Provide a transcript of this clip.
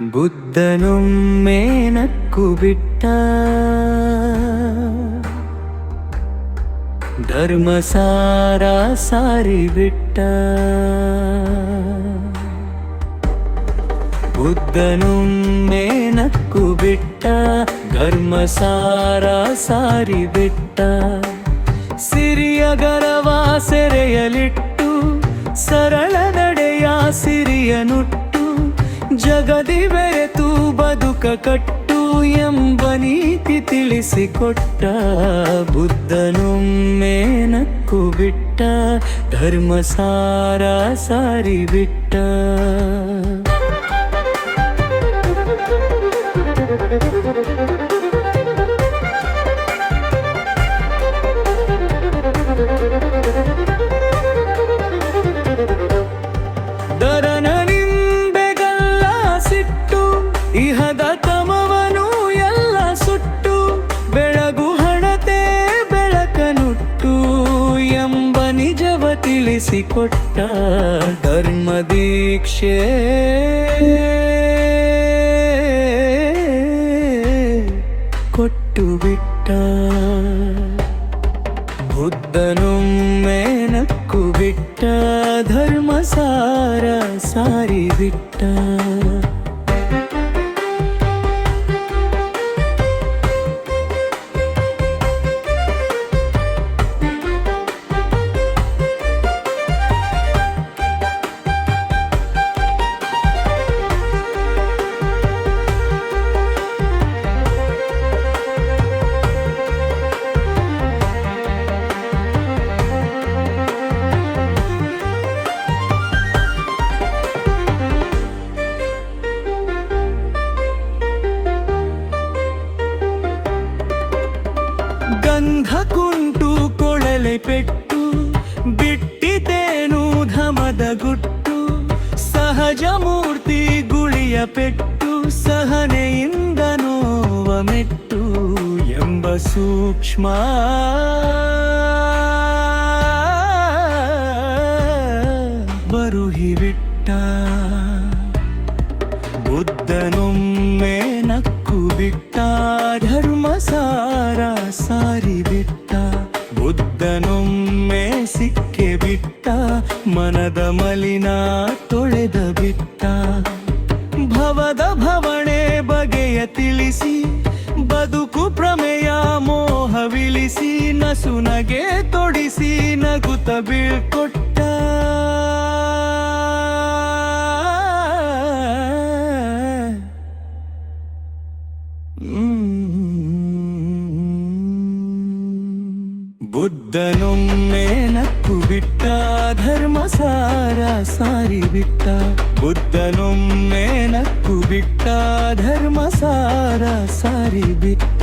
ಬುದ್ಧನೊಮ್ಮೆ ಬಿಟ್ಟ. ಧರ್ಮಸಾರ ಸಾರಿ ಬಿಟ್ಟ ಬುದ್ಧನೊಮ್ಮೆ ನಕ್ಕು ಬಿಟ್ಟ. ಧರ್ಮಸಾರ ಸಾರಿ ಬಿಟ್ಟ ಸಿರಿಯ ಗರವ ಸೆರೆಯಲಿಟ್ಟು. ಸರಳ ನಡೆಯ ಸಿರಿಯ ನುಟ್ಟು ಜಗದಿ ಬೆರೆತು ಬದುಕ ಕಟ್ಟು ಎಂಬ ನೀತಿ ತಿಳಿಸಿಕೊಟ್ಟ ಬುದ್ಧನೊಮ್ಮೆ ನಕ್ಕು ಬಿಟ್ಟ ಧರ್ಮಸಾರ ಸಾರಿ ಬಿಟ್ಟ ತಿಳಿಸಿಕೊಟ್ಟ ಧರ್ಮ ದೀಕ್ಷೆ ಕೊಟ್ಟು ಬಿಟ್ಟ ಬುದ್ಧನೊಮ್ಮೆ ನಕ್ಕು ಬಿಟ್ಟ ಧರ್ಮಸಾರ ಸಾರಿ ಬಿಟ್ಟ ಪೆಟ್ಟು ಬಿಟ್ಟಿತೇನು ಧಮದ ಗುಟ್ಟು, ಸಹಜ ಮೂರ್ತಿ ಗುಳಿಯ ಪೆಟ್ಟು, ಸಹನೆಯಿಂದ ನೋವ ಮೆಟ್ಟು ಎಂಬ ಸೂಕ್ಷ್ಮ. ಬರುಹಿ ಬಿಟ್ಟ ಬುದ್ಧನೊಮ್ಮೆ ನಕ್ಕು ಬಿಟ್ಟ ಧರ್ಮಸಾರ ಸಾರಿ ಬಿಟ್ಟ ಮನದ ಮಲಿನ ತೊಳೆದ ಬಿಟ್ಟ. ಭವದ ಭವಣೆ ಬಗೆಯ ತಿಳಿಸಿ, ಬದುಕು ಪ್ರಮೇಯ ಮೋಹವಿಳಿಸಿ ನಸುನಗೆ ತೊಡಿಸಿ ನಗುತ್ತ ಬೀಳ್ಕೊಟ್ಟ ಬುದ್ಧನೊಮ್ಮೆ ನಕ್ಕು ಬಿಟ್ಟ ಧರ್ಮಸಾರ ಸಾರಿ ಬಿಟ್ಟ ಬುದ್ಧನೊಮ್ಮೆ ನಕ್ಕು ಬಿಟ್ಟ ಧರ್ಮಸಾರ ಸಾರಿ ಬಿಟ್ಟ